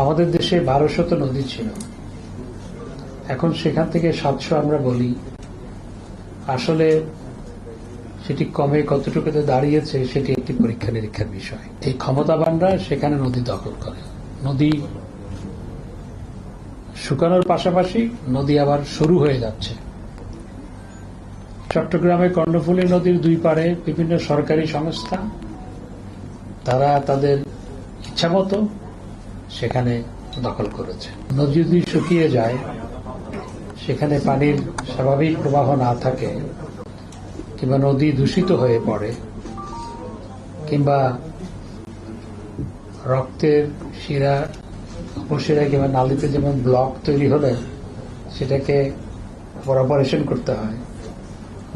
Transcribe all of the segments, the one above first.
আমাদের দেশে বারোশত নদী ছিল। এখন সেখান থেকে সাতশো আমরা বলি। আসলে সেটি কমে কতটুকুতে দাঁড়িয়েছে, সেটি একটি পরীক্ষা নিরীক্ষার বিষয়। এই ক্ষমতাবানরা সেখানে নদী দখল করে। নদী শুকানোর পাশাপাশি নদী আবার শুরু হয়ে যাচ্ছে। চট্টগ্রামে কর্ণফুলী নদীর দুই পাড়ে বিভিন্ন সরকারি সংস্থা, তারা তাদের ইচ্ছামতো সেখানে দখল করেছে। নদী যদি শুকিয়ে যায়, সেখানে পানির স্বাভাবিক প্রবাহ না থাকে, কিংবা নদী দূষিত হয়ে পড়ে, কিংবা রক্তের শিরা, উপশিরা কিংবা নালিতে যেমন ব্লক তৈরি হলে সেটাকে অপারেশন করতে হয়।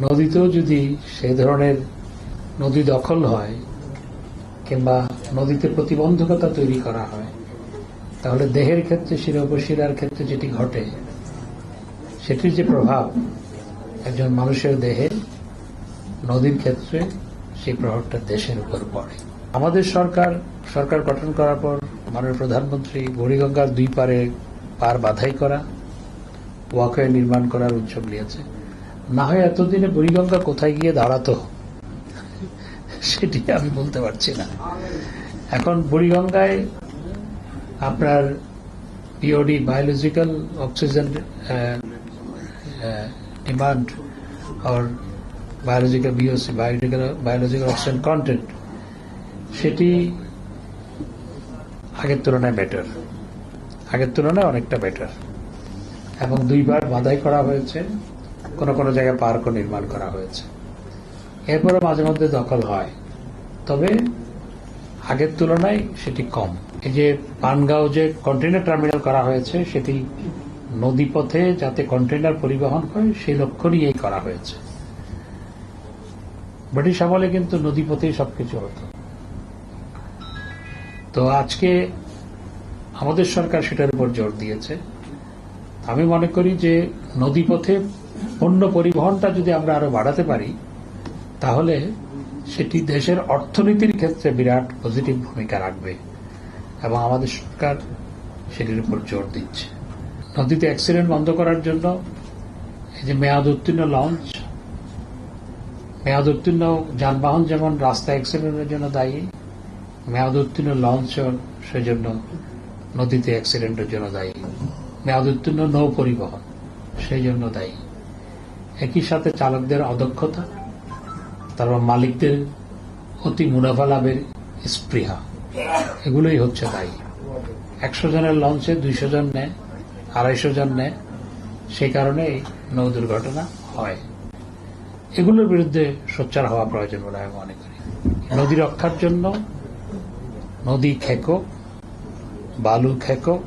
নদীতেও যদি সেই ধরনের নদী দখল হয়, কিংবা নদীতে প্রতিবন্ধকতা তৈরি করা হয় তাহলে দেহের ক্ষেত্রে শিরা উপশিরার ক্ষেত্রে যেটি ঘটে, সেটির যে প্রভাব, একজন মানুষের দেহে, নদীর ক্ষেত্রে সেই প্রভাবটা দেশের উপর পড়ে। আমাদের সরকার সরকার গঠন করার পর মাননীয় প্রধানমন্ত্রী বুড়িগঙ্গার দুই পারে পার বাধাই করা, ওয়াকওয়ে নির্মাণ করার উৎসব নিয়েছে। না হয় এতদিনে বুড়িগঙ্গা কোথায় গিয়ে দাঁড়াতো, সেটি আমি বলতে পারছি না। এখন বুড়িগঙ্গায় আপনার POD biological oxygen demand or biological BOC, biological, biological oxygen content সেটি আগের তুলনায় বেটার আগের তুলনায় অনেকটা বেটার এবং দুইবার বাধাই করা হয়েছে কোনো কোনো জায়গায় পার্কও নির্মাণ করা হয়েছে। এরপরে মাঝে মধ্যে দখল হয়। তবে আগের তুলনায় সেটি কম। এই যে পানগাঁও যে কন্টেনার টার্মিনাল করা হয়েছে, সেটি নদীপথে যাতে কন্টেনার পরিবহন হয়, সেই লক্ষ্য নিয়েই করা হয়েছে। ব্রিটিশ আমলে কিন্তু নদীপথেই সবকিছু হতো। তো আজকে আমাদের সরকার সেটার উপর জোর দিয়েছে। আমি মনে করি যে নদীপথে পণ্য পরিবহনটা যদি আমরা আরও বাড়াতে পারি, তাহলে সেটি দেশের অর্থনীতির ক্ষেত্রে বিরাট পজিটিভ ভূমিকা রাখবে। এবং আমাদের সরকার সেটির উপর জোর দিচ্ছে। নদীতে অ্যাক্সিডেন্ট বন্ধ করার জন্য এই যে মেয়াদ উত্তীর্ণ লঞ্চ মেয়াদ উত্তীর্ণ যানবাহন যেমন রাস্তা অ্যাক্সিডেন্টের জন্য দায়ী, মেয়াদ উত্তীর্ণ লঞ্চও সেজন্য নদীতে অ্যাক্সিডেন্টের জন্য দায়ী, মেয়াদ উত্তীর্ণ নৌ পরিবহন সেই জন্য দায়ী। একই সাথে চালকদের অদক্ষতা, তারপর মালিকদের অতি মুনাফা লাভের স্পৃহা। এগুলোই হচ্ছে দায়ী। একশো জনের লঞ্চে দুইশো জন নেয়, আড়াইশো জন নেয়। সেই কারণে এই নৌ দুর্ঘটনা হয়। এগুলোর বিরুদ্ধে সোচ্চার হওয়া প্রয়োজন বলে আমি মনে করি। নদী রক্ষার জন্য নদী খেকো, বালু খেকো,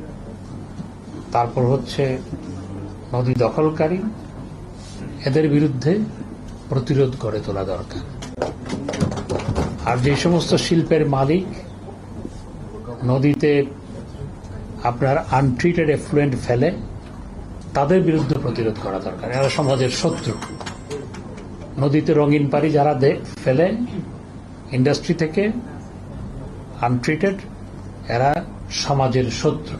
তারপর হচ্ছে নদী দখলকারী। এদের বিরুদ্ধে প্রতিরোধ গড়ে তোলা দরকার। আর যে সমস্ত শিল্পের মালিক নদীতে আপনার আনট্রিটেড এফ্লুয়েন্ট ফেলে, তাদের বিরুদ্ধে প্রতিরোধ করা দরকার। এরা সমাজের শত্রু। নদীতে রঙিন পারি যারা ফেলে ইন্ডাস্ট্রি থেকে আনট্রিটেড এরা সমাজের শত্রু।